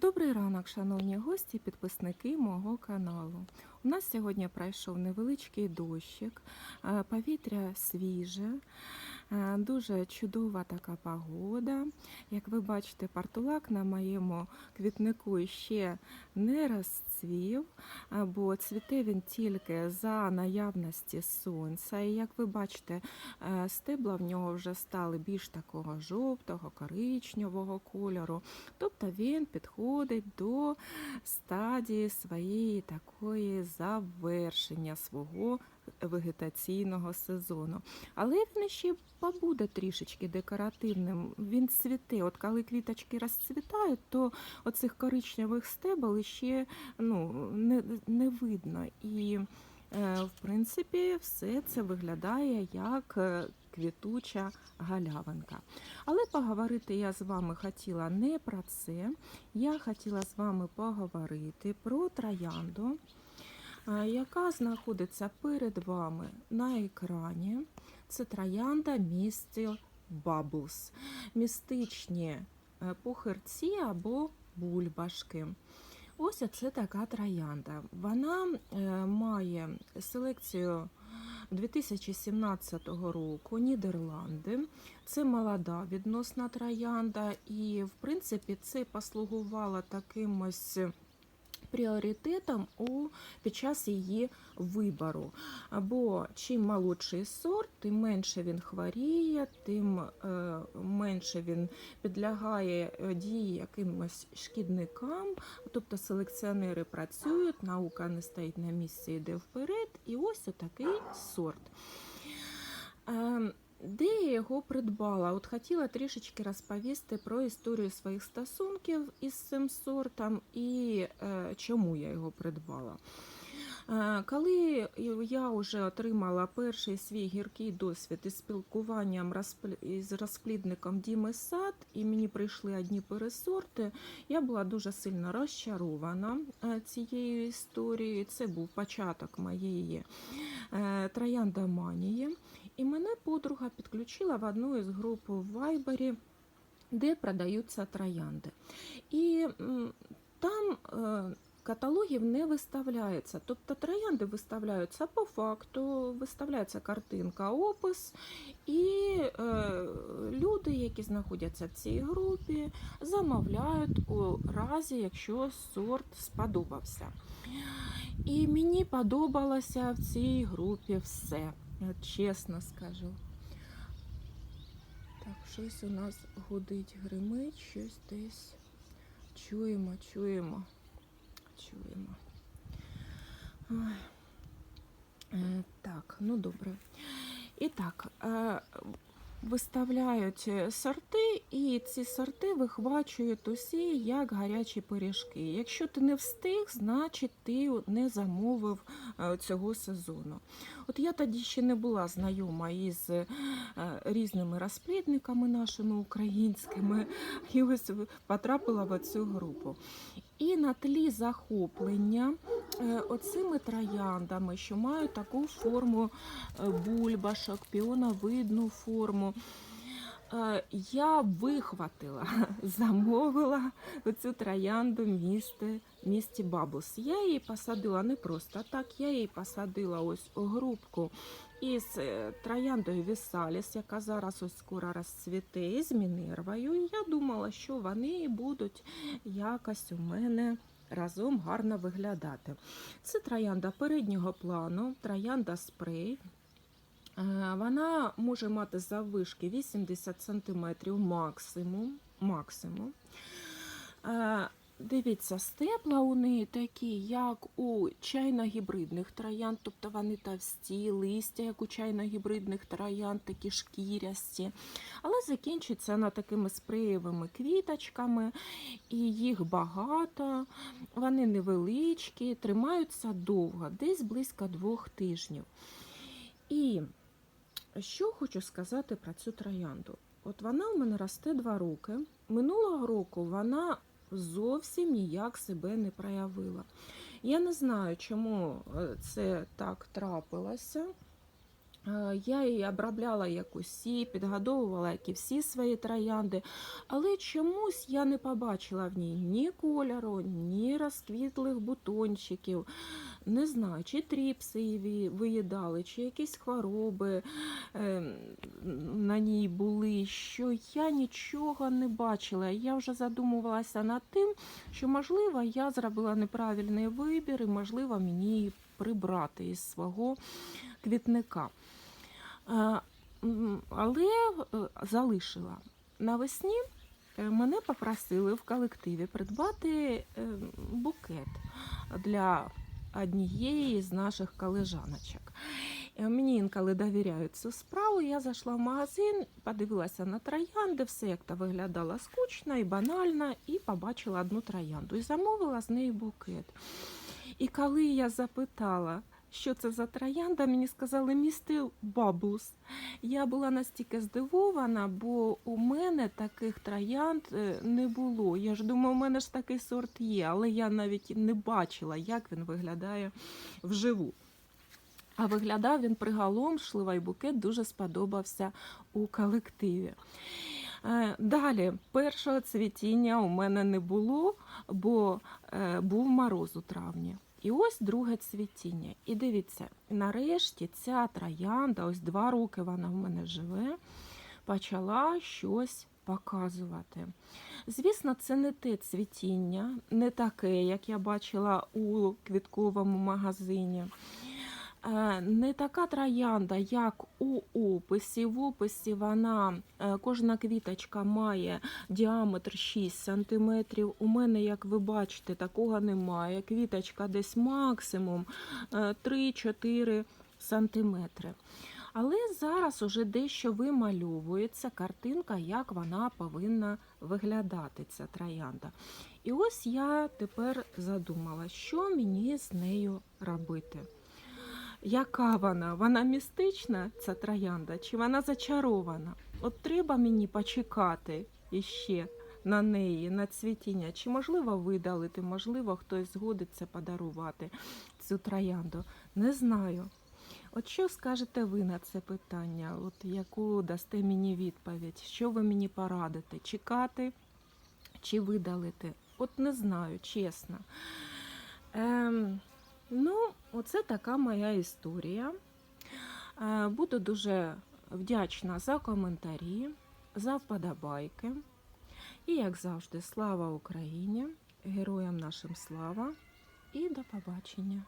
Добрий ранок, шановні гості, підписники мого каналу. У нас сьогодні пройшов невеличкий дощик, е, повітря свіже, дуже чудова така погода. Як ви бачите, партулак на моєму квітнику ще не розцвів, е, бо цвіте він тільки за наявності сонця. І як ви бачите, е, стебла в нього вже стали більш такого жовтого, коричневого кольору. Тобто він підходить до стадії своєї такої завершення свого вегетаційного сезону. Але він ще побуде трішечки декоративним. Він цвіте. От коли квіточки розцвітають, то оцих коричневих стебел ще ну, не, не видно. І е, в принципі все це виглядає як е, квітуча галявинка. Але поговорити я з вами хотіла не про це. Я хотіла з вами поговорити про троянду, яка знаходиться перед вами на екрані. Це троянда місті Bubbles, містичні е, пухирці або бульбашки. Ось це така троянда. Вона е, має селекцію 2017 року Нідерланди. Це молода відносна троянда, і в принципі це послугувало таким ось пріоритетом у під час її вибору. Бо чим молодший сорт, тим менше він хворіє, тим е, менше він підлягає е, дії якимось шкідникам. Тобто селекціонери працюють, наука не стоїть на місці, йде вперед. І ось отакий сорт. Е, де я його придбала? От хотіла трішечки розповісти про історію своїх стосунків із цим сортом і е, чому я його придбала. Е, Коли я вже отримала перший свій гіркий досвід із спілкуванням із розплідником Діми Сад, і мені прийшли одні пересорти, я була дуже сильно розчарована е, цією історією. Це був початок моєї е, трояндоманії. І мене подруга підключила в одну із груп в Вайбері, де продаються троянди. І там е, каталогів не виставляється. Тобто троянди виставляються по факту, виставляється картинка, опис, і е, люди, які знаходяться в цій групі, замовляють у разі, якщо сорт сподобався. І мені подобалося в цій групі все. Я чесно скажу. Так, щось у нас гудить, гримить, щось десь. Чуємо, чуємо, чуємо. Ой. Е, так, ну добре. І так, е, виставляють е, сорти, і ці сорти вихвачують усі як гарячі пиріжки. Якщо ти не встиг, значить ти не замовив е, цього сезону. От я тоді ще не була знайома із е, різними розплідниками нашими українськими, і ось потрапила в цю групу. І на тлі захоплення оцими трояндами, що мають таку форму е, бульбашок, піоновидну форму. е, Я вихватила, замовила цю троянду місті, місті Бабус. Я її посадила не просто так, я її посадила ось у грубку із е, трояндою Вісаліс, яка зараз ось скоро розцвіте, і з Мінервою. Я думала, що вони будуть якось у мене разом гарно виглядати. Це троянда переднього плану, троянда спрей. Е, Вона може мати заввишки 80 см максимум. максимум. Дивіться, стебла у неї такі, як у чайно-гібридних троянд, тобто вони товсті, листя, як у чайно-гібридних троянд, такі шкірясті. Але закінчується вона такими спреєвими квіточками, і їх багато, вони невеличкі, тримаються довго, десь близько двох тижнів. І що хочу сказати про цю троянду? От вона у мене росте два роки. Минулого року вона зовсім ніяк себе не проявила. Я не знаю, чому е, це так трапилося. Е, Я її обробляла як усі, підгодовувала, як і всі свої троянди, але чомусь я не побачила в ній ні кольору, ні розквітлих бутончиків. Не знаю, чи тріпси її виїдали, чи якісь хвороби були, що я нічого не бачила. Я вже задумувалася над тим, що, можливо, я зробила неправильний вибір, і, можливо, мені її прибрати із свого квітника. Е, Але е, залишила. Навесні е, мене попросили в колективі придбати букет для однієї з наших колежаночок. Е, Мені інколи довіряють цю справу. Я зайшла в магазин, подивилася на троянди, все як то виглядало скучно і банально, і побачила одну троянду і замовила з неї букет. І коли я запитала, що це за троянда, мені сказали містер Баблс. Я була настільки здивована, бо у мене таких троянд е, не було. Я ж думаю, у мене ж такий сорт є, але я навіть не бачила, як він виглядає вживу. А виглядав він приголомшливо, і букет дуже сподобався у колективі. Е, Далі, першого цвітіння у мене не було, бо е, був мороз у травні. І ось друге цвітіння. І дивіться, нарешті ця троянда, ось два роки вона в мене живе, почала щось показувати. Звісно, це не те цвітіння, не таке, як я бачила у квітковому магазині. Е, Не така троянда, як у описі. В описі вона е, кожна квіточка має діаметр 6 см. У мене, як ви бачите, такого немає. Квіточка десь максимум е, 3-4 см. Але зараз уже дещо вимальовується картинка, як вона повинна виглядати, ця троянда. І ось я тепер задумала, що мені з нею робити. Яка вона? Вона містична, ця троянда, чи вона зачарована? От треба мені почекати іще на неї, на цвітіння. Чи можливо видалити, можливо, хтось згодиться подарувати цю троянду. Не знаю. От що скажете ви на це питання? От яку дасте мені відповідь? Що ви мені порадите? Чекати чи видалити? От не знаю, чесно. Ем, ну, оце така моя історія. Е, Буду дуже вдячна за коментарі, за вподобайки. І, як завжди, слава Україні! Героям нашим слава і до побачення!